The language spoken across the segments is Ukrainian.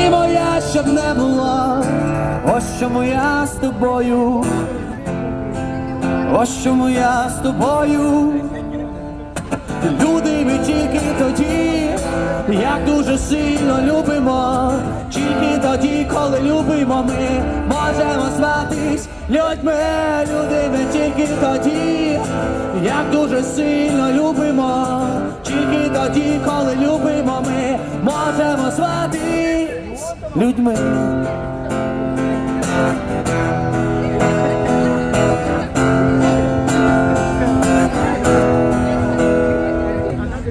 Ти моя, щоб не була, ось чому я з тобою, ось чому я з тобою. Люди ми тільки тоді, як дуже сильно любимо, тільки тоді, коли любимо ми, можемо зватись людьми, люди ми тільки тоді, як дуже сильно любимо, тільки тоді, коли любимо ми, можемо зватись людьми.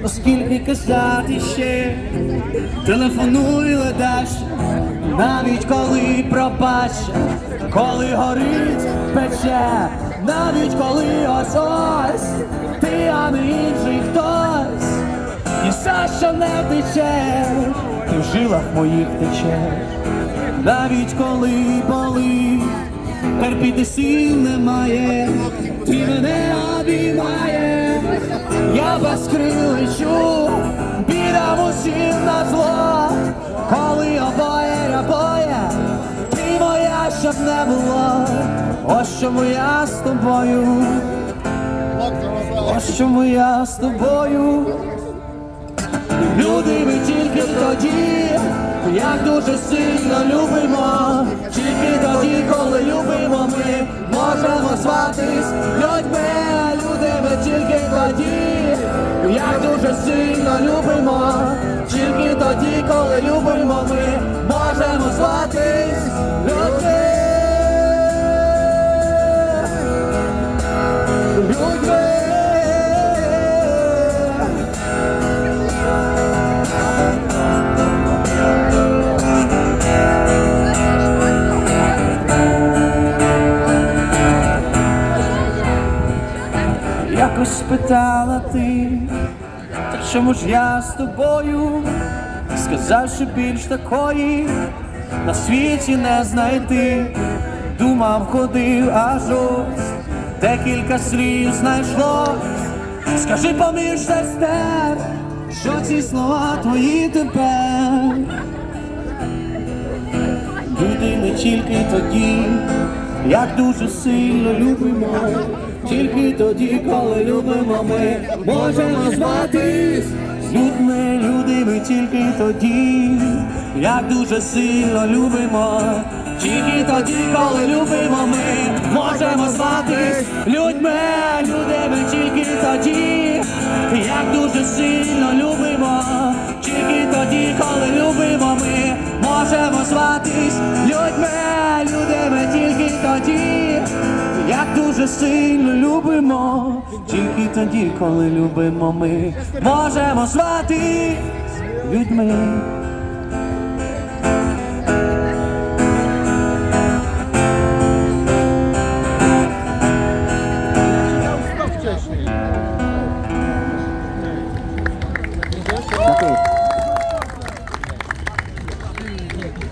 Оскільки казати ще телефонуй ледаш, навіть коли пропаще, коли горить пече, навіть коли ось ось ти, а що не втече, ти в жилах моїх течеш, навіть коли болить, терпіти сил немає, ти мене обіймаєш. Я без крил лечу, бідам усім на зло, коли обоє рябоє, ти моя, щоб не було, ось чому я з тобою, ось чому я з тобою. Тільки тоді, як дуже сильно любимо, тільки тоді, коли любимо ми, можемо зватись людьми, люди ми тільки тоді, як дуже сильно любимо, тільки тоді, коли любимо ми, можемо людьми. Людьми. Якось спитала ти, та чому ж я з тобою? Сказав, що більш такої на світі не знайти. Думав, ходив аж ось, декілька слів знайшло. Скажи поміж сестер, що ці слова твої тепер. Люди не тільки тоді, як дуже сильно любимо, тільки тоді, коли любимо ми, можемо зватись. Людьми, люди ми тільки тоді, як дуже сильно любимо, тільки тоді, коли любимо ми, можемо зватись. Людьми, люди ми тільки тоді, як дуже сильно любимо, тільки тоді, коли любимо ми, можемо зватись. Людьми, люди ми тільки тоді, як дуже сильно любимо, тільки тоді, коли любимо ми, можемо звати людьми.